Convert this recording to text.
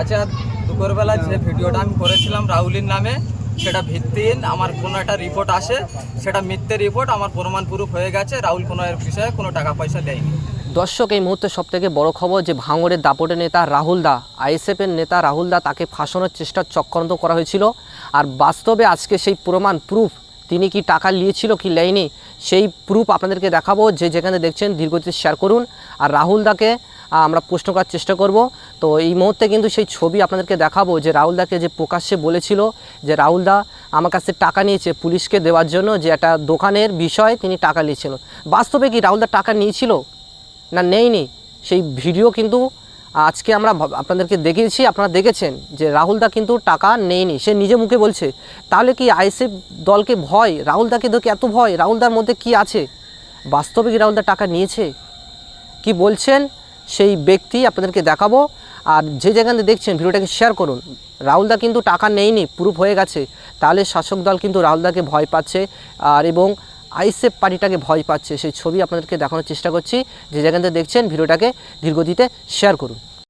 আচ্ছা দুপুরবেলা যে ভিডিওটা আমি করেছিলাম রাহুলের নামে, সেটা ভিত্তিহীন, আমার কোনো একটা রিপোর্ট আসে, সেটা মিথ্যে রিপোর্ট আমার প্রমাণ প্রুফ হয়ে গেছে, রাহুল কোনো এর বিষয়ে কোনো টাকা পয়সা দেয়নি। দর্শক, এই মুহূর্তে সব থেকে বড় খবর, যে ভাঙড়ের দাপটের নেতা রাহুল দা আইএসএফের নেতা রাহুল দা তাকে ফাঁসানোর চেষ্টা চক্রান্ত করা হয়েছিল। আর বাস্তবে আজকে সেই প্রমাণ প্রুফ তিনি কি টাকা নিয়েছিল কি নেয়নি, সেই প্রুফ আপনাদেরকে দেখাবো, যে যেখানে দেখছেন দীর্ঘতে শেয়ার করুন। আর রাহুল দাকে আমরা প্রশ্ন করার চেষ্টা করব। তো এই মুহূর্তে কিন্তু সেই ছবি আপনাদেরকে দেখাবো যে রাহুল দাকে যে প্রকাশ্যে বলেছিল যে রাহুল দা আমার কাছে টাকা নিয়েছে পুলিশকে দেওয়ার জন্য যে একটা দোকানের বিষয়ে তিনি টাকা নিয়েছিল। বাস্তবে কি রাহুল দা টাকা নিয়েছিল না নেইনি সেই ভিডিও কিন্তু আজকে আমরা আপনাদেরকে দেখিয়েছি, আপনারা দেখেছেন যে রাহুল দা কিন্তু টাকা নেয়নি। সে নিজে মুখে বলছে, তাহলে কি আইএসএফ দলকে ভয়? রাহুল দাকে দেখে এত ভয়? রাহুল দার মধ্যে কি আছে? বাস্তবে কি রাহুল দা টাকা নিয়েছে? কি বলছেন? সেই ব্যক্তি আপনাদেরকে দেখাবো। আর যে জায়গাতে দেখছেন ভিডিওটাকে শেয়ার করুন। রাহুল দা কিন্তু টাকা নেয়নি প্রুফ হয়ে গেছে। তাহলে শাসক দল কিন্তু রাহুল দাকে ভয় পাচ্ছে। আর এবং আইসেফ পার্টিটাকে ভয় পাচ্ছে। সেই ছবি আপনাদেরকে দেখানোর চেষ্টা করছি। যে জায়গাতে দেখছেন ভিডিওটাকে ধীরগতিতে শেয়ার করুন।